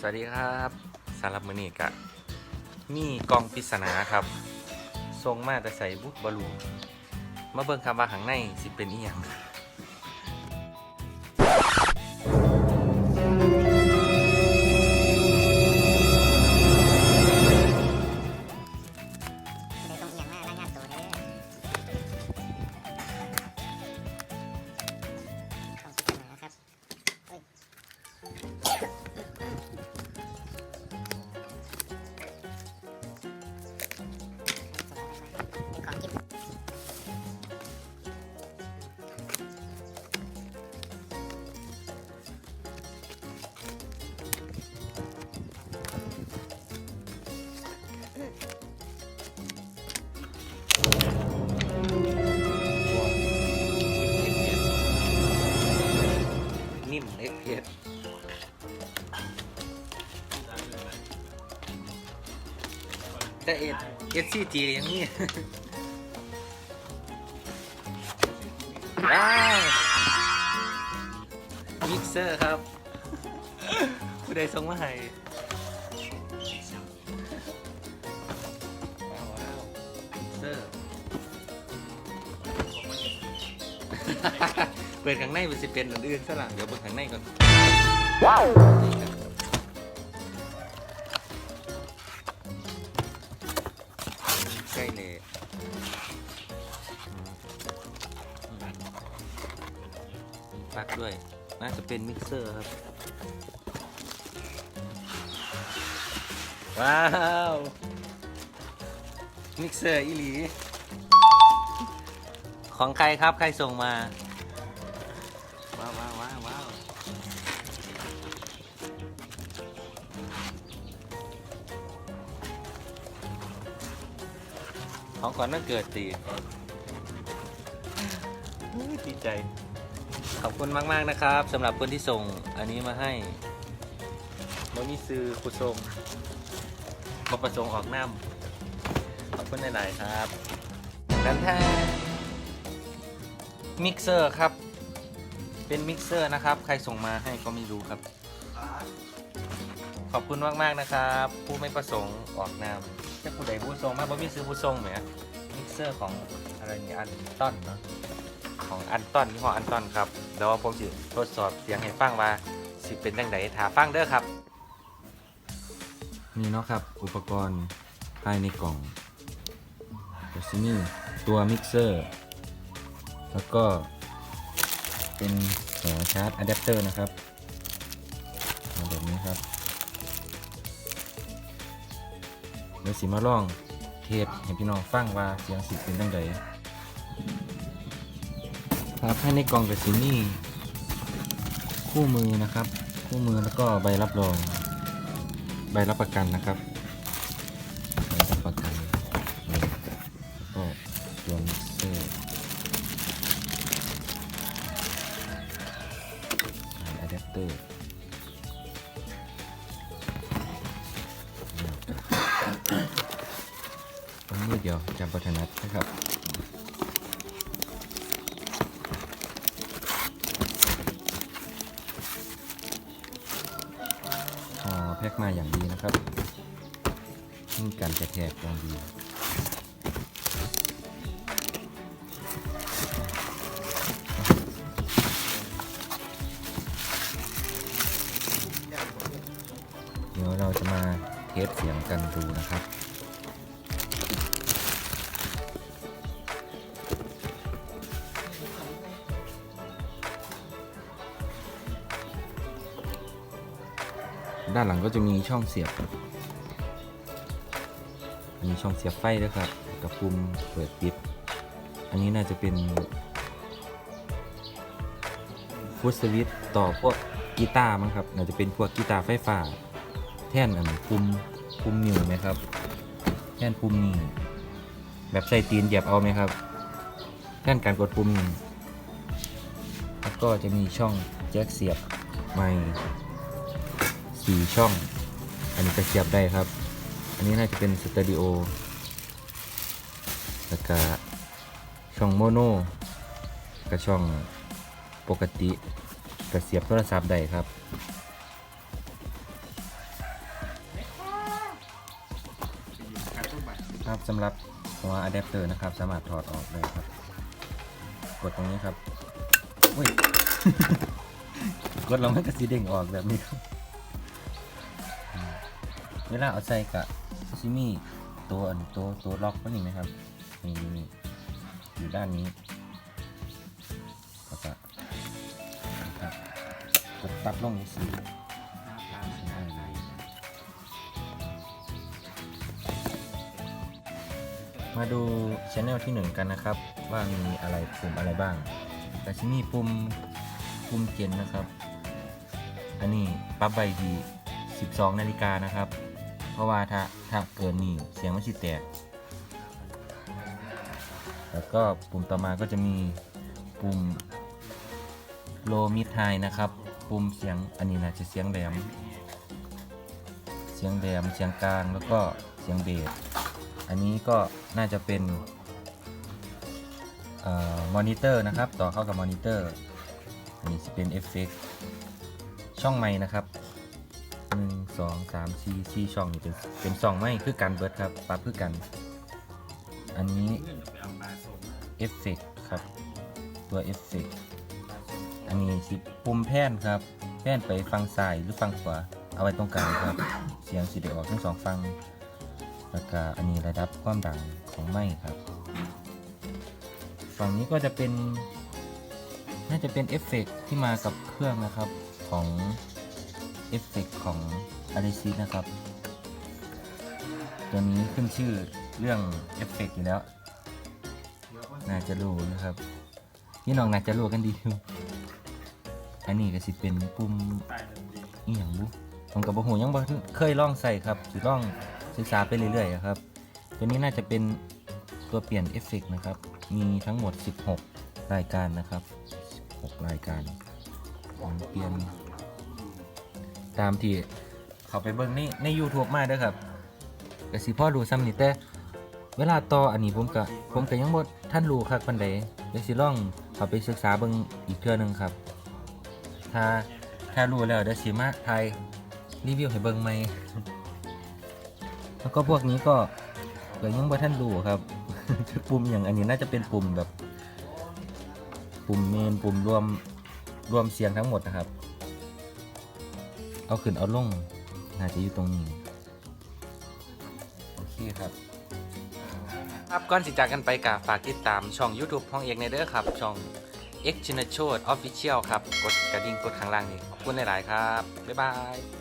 สวัสดีครับสำหรับมือนี้กะมีกองปริศนาครับ ทรงมาแต่ใส่บุกบอลูมาเบิ่งคำว่าข้างในสิเป็นอีหยัง แต่เอ็ดเอสซีจีอย่างนี้ว้าวมิกเซอร์ครับผู้ใดส่งมาให้ว้าวมิกเซอร์เปิดข้างในมันจะเป็นอันอื่นซะละเดี๋ยวเปิดข้างในก่อนว้าว เป็นมิกเซอร์ครับ ว้าว มิกเซอร์อีหลี ของใครครับใครส่งมา ว้าวว้าวว้าวว้าวของก่อนนั่นเกิดตีอุ๊ยดีใจข อบคุณมาก ๆ นะครับสำหรับคนที่ส่งอันนี้มาให้โมนี่ซื้อคุทรงบประสงค์ออกน้ำขอบคุณหลาย ๆ ครับดันแท้มิกเซอร์ครับ เป็นมิกเซอร์นะครับ ใครส่งมาให้ก็ไม่รู้ครับ ขอบคุณมาก ๆ นะครับ ผู้ไม่ประสงค์ออกนามจะผู้ใดผู้ส่งมาบ่มีซื้อผู้ส่งไหมมิกเซอร์ของอะไรนี่อันต้นเนาะ ของอันต้นที่ห้ออันต้นครับเดี๋ยวผมจะทดสอบเสียงให้ฟังว่าสิเป็นจังไดถาฟังเด้อครับ นี่เนาะครับ อุปกรณ์ภายในกล่องก็สิมีตัวมิกเซอร์ แล้วก็เป็นหัวชาร์จอะแดปเตอร์นะครับแบบนี้ครับเดี๋ยวสิมาลองเทสให้พี่น้องฟังว่าเสียงสิเป็นจังได ครับให้ในกล่องกับสินี่คู่มือนะครับ คู่มือแล้วก็ใบรับรอง ใบรับประกันนะครับใบรับประกันแล้วก็ตัวมิกเซอร์อะแดปเตอร์มือเดียวจำปัถนัดนะครับ พ็คมาอย่างดีนะครับนี่การกระแทกอย่างดีเดี๋ยวเราจะมาเทสเสียงกันดูนะครับ ด้านหลังก็จะมีช่องเสียบ มีช่องเสียบไฟด้วยครับ กับปุ่มเปิดปิด อันนี้น่าจะเป็นฟุตสวิตต่อพวกกีตาร์มั้งครับ น่าจะเป็นพวกกีตาร์ไฟฟ้า แท่นอันปุ่มปุ่มนิ้วไหมครับ แท่นปุ่มนี้ แบบใส่ตีนเหยียบเอาไหมครับ แท่นการกดปุ่มนี้แล้วก็จะมีช่องแจ็คเสียบไมค์ สี่ช่อง อันนี้ก็เสียบได้ครับ อันนี้น่าจะเป็นสตูดิโอแล้วก็ช่องโมโนกับช่องปกติกับเสียบโทรศัพท์ได้ครับ ครับสำหรับหัวอะแดปเตอร์นะครับ สามารถถอดออกได้ครับ กดตรงนี้ครับอุ้ย กดเราไม่กระสีเด้งออกแบบนี้ครับ เวลาเอาใส่กะซิมี่ตัวอันตัวตัวล็อกก็นี่ไหมครับนี่นี่อยู่ด้านนี้แล้วก็นะครับกดตับลงสีมาดูช anel ที่หนึ่งกันนะครับ ว่ามีอะไรปุ่มอะไรบ้างแต่ที่นี่ปุ่มปุ่มเจนนะครับ อันนี้ปั๊บใบที่ 12 นาฬิกานะครับ เพราะว่าถ้าถ้าเกินนี่เสียงมันสิแตก แล้วก็ปุ่มต่อมาก็จะมีปุ่ม low mid high นะครับ ปุ่มเสียงอันนี้นะจะเสียงแหลม เสียงแหลมเสียงกลางแล้วก็เสียงเบส อันนี้ก็น่าจะเป็นมอนิเตอร์นะครับ ต่อเข้ากับมอนิเตอร์ อันนี้จะเป็นเอฟเฟกช่องไม้นะครับ 1 2 3 4 4ช่องนี่เป็นเป็นช่องไม้คือกันเบิร์ดครับปรับคือกัน อันนี้เอฟเฟกครับ ตัวเอฟเฟกอันนี้สิปุ่มแพนครับ แพนไปฟังซ้ายหรือฟังขวาเอาไว้ตรงกลางครับ เสียงสิได้ออกทั้งสองฟังแล้วก็อันนี้ระดับความดังของไม้ครับ ฝั่งนี้ก็จะเป็น น่าจะเป็นเอฟเฟกต์ที่มากับเครื่องนะครับของเอฟเฟกต์ของ a l i c i นะครับ ตัวนี้ขึ้นชื่อเรื่องเอฟเฟกต์อยู่แล้ว น่าจะรู้นะครับพี่น้องน่าจะรู้กันดีอยู่อันนี้ก็สิเป็นปุ่มอีหยังบุผมกับบ่หูยังบ่เคยลองใส่ครับสิลองศึกษาไปเรื่อยๆครับ ตัวนี้น่าจะเป็นตัวเปลี่ยนเอฟเฟกต์นะครับ มีทั้งหมด 16 รายการนะครับ16รายการผมเปลี่ยนตามที่ เขาไปเบิ่งในใน YouTube มาเด้อครับก็สิพ่อรู้ซ้ำนี่แต่เวลาต่ออันนี้ผมก็ผมก็ยังบ่ท่านรู้คักปานใดเดี๋ยวสิลองเขาไปศึกษาเบิ่งอีกเทื่อนึงครับ ถ้าถ้ารู้แล้วเดี๋ยวสิมาถ่ายรีวิวให้เบิ่งใหม่แล้วก็พวกนี้ก็ก็ยังบ่ท่านรู้ครับ ปุ่มอย่างอันนี้น่าจะเป็นปุ่มแบบ ปุ่มเมนปุ่มรวมรวมเสียงทั้งหมดนะครับ เอาขึ้นเอาลง น่าจะอยู่ตรงนี้ โอเคครับ ครับก่อนสิจากกันไปกาฝากติดตามช่อง YouTube ของเอกในเด้อครับ ช่อง X c h i n a c h o Official ครับ กดกระดิ่งกดข้างล่างนี่ขอบคุณหลาย ๆ ครับ บ๊ายบาย